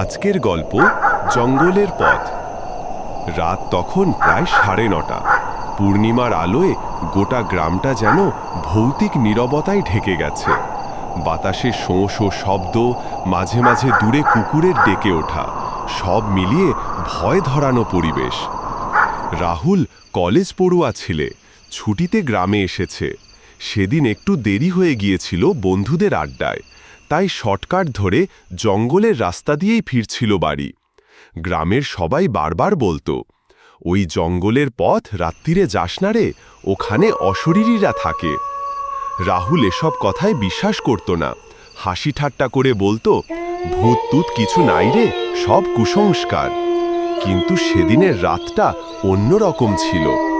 আজকের গল্প জঙ্গলের পথ। রাত তখন প্রায় সাড়ে নটা। পূর্ণিমার আলোয় গোটা গ্রামটা যেন ভৌতিক নীরবতায় ঢেকে গেছে। বাতাসে শোঁ শোঁ শব্দ, মাঝে মাঝে দূরে কুকুরের ডেকে ওঠা, সব মিলিয়ে ভয় ধরানো পরিবেশ। রাহুল কলেজ পড়ুয়া ছেলে, ছুটিতে গ্রামে এসেছে। সেদিন একটু দেরি হয়ে গিয়েছিল বন্ধুদের আড্ডায়। তাই শর্টকাট ধরে জঙ্গলের রাস্তা দিয়েই ফিরছিল বাড়ি। গ্রামের সবাই বারবার বলতো, ওই জঙ্গলের পথ রাত্রিরে যাস না রে, ওখানে অশরীরীরা থাকে। রাহুল এসব কথায় বিশ্বাস করত না। হাসি ঠাট্টা করে বলতো, ভূত তুত কিছু নাই রে, সব কুসংস্কার। কিন্তু সেদিনের রাতটা অন্যরকম ছিল।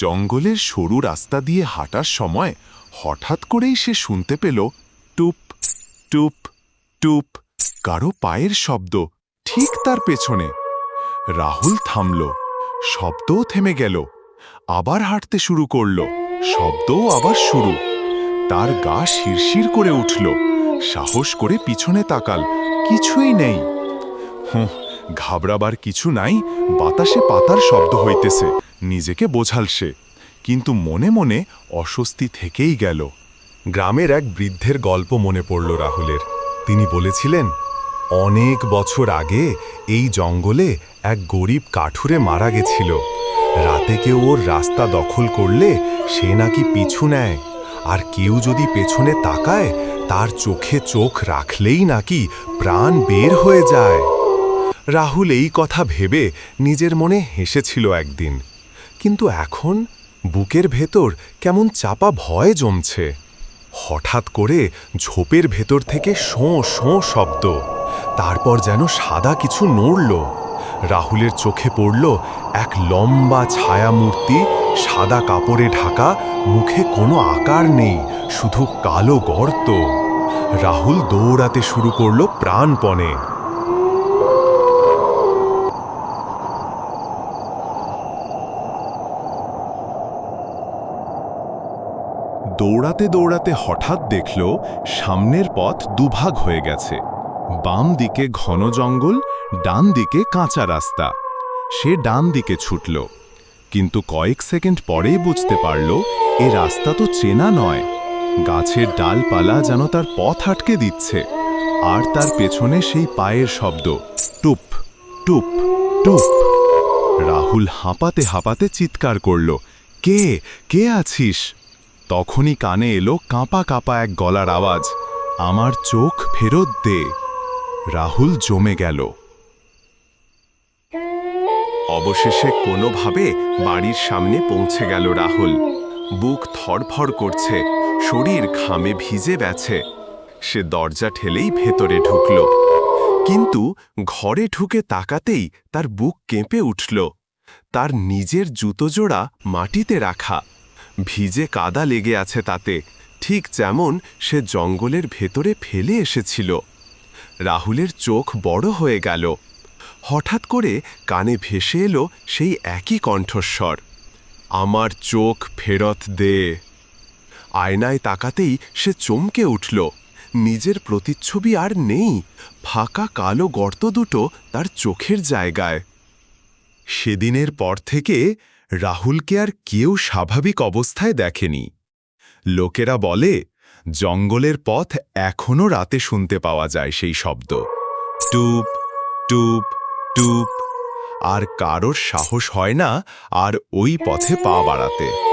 জঙ্গলের সরু রাস্তা দিয়ে হাঁটার সময় হঠাৎ করেই সে শুনতে পেল টুপ টুপ টুপ, কারও পায়ের শব্দ ঠিক তার পেছনে। রাহুল থামল, শব্দও থেমে গেল, আবার হাঁটতে শুরু করল, শব্দও আবার শুরু। তার গা শিরশির করে উঠল, সাহস করে পিছনে তাকাল, কিছুই নেই। হুঁ, ঘাবড়াবার কিছু নাই, বাতাসে পাতার শব্দ হইতেছে। নিজেকে বোঝাল সে। কিন্তু মনে মনে অস্বস্তি থেকেই গেল। গ্রামের এক বৃদ্ধের গল্প মনে পড়ল রাহুলের। তিনি বলেছিলেন, অনেক বছর আগে এই জঙ্গলে এক গরিব কাঠুরে মারা গেছিল। রাতে কেউ ওর রাস্তা দখল করলে সে নাকি পিছু নেয়। আর কেউ যদি পেছনে তাকায়, তার চোখে চোখ রাখলেই নাকি প্রাণ বের হয়ে যায়। রাহুল এই কথা ভেবে নিজের মনে হেসেছিল একদিন। কিন্তু এখন বুকের ভেতর কেমন চাপা ভয় জমছে। হঠাৎ করে ঝোপের ভেতর থেকে শোঁ শোঁ শব্দ। তারপর যেন সাদা কিছু নড়ল। রাহুলের চোখে পড়ল এক লম্বা ছায়া মূর্তি সাদা কাপড়ে ঢাকা, মুখে কোনো আকার নেই, শুধু কালো গর্ত। রাহুল দৌড়াতে শুরু করল প্রাণপণে। দৌড়াতে দৌড়াতে হঠাৎ দেখল সামনের পথ দুভাগ হয়ে গেছে। বাম দিকে ঘন জঙ্গল, ডান দিকে কাঁচা রাস্তা। সে ডান দিকে ছুটল। কিন্তু কয়েক সেকেন্ড পরেই বুঝতে পারল, এ রাস্তা তো চেনা নয়। গাছের ডালপালা যেন তার পথ আটকে দিচ্ছে। আর তার পেছনে সেই পায়ের শব্দ, টুপ টুপ টুপ। রাহুল হাঁপাতে হাঁপাতে চিৎকার করল, কে? কে আছিস? তখনই কানে এলো কাঁপা কাঁপা এক গলার আওয়াজ, আমার চোখ ফেরত দে। রাহুল জমে গেল। অবশেষে কোনোভাবে বাড়ির সামনে পৌঁছে গেল রাহুল। বুক থরফর করছে, শরীর ঘামে ভিজে গেছে। সে দরজা ঠেলেই ভেতরে ঢুকল। কিন্তু ঘরে ঢুকে তাকাতেই তার বুক কেঁপে উঠল। তার নিজের জুতোজোড়া মাটিতে রাখা। ভিজে কাদা লেগে আছে তাতে। ঠিক যেমন সে জঙ্গলের ভেতরে ফেলে এসেছিল। রাহুলের চোখ বড় হয়ে গেল। হঠাৎ করে কানে ভেসে এলো সেই একই কণ্ঠস্বর, আমার চোখ ফেরত দে। আয়নায় তাকাতেই সে চমকে উঠল। নিজের প্রতিচ্ছবি আর নেই, ফাঁকা কালো গর্ত দুটো তার চোখের জায়গায়। সেদিনের পর থেকে রাহুলকে আর কেউ স্বাভাবিক অবস্থায় দেখেনি। লোকেরা বলে, জঙ্গলের পথ এখনও রাতে শুনতে পাওয়া যায় সেই শব্দ। টুপ টুপ টুপ। আর কারোর সাহস হয় না আর ওই পথে পা বাড়াতে।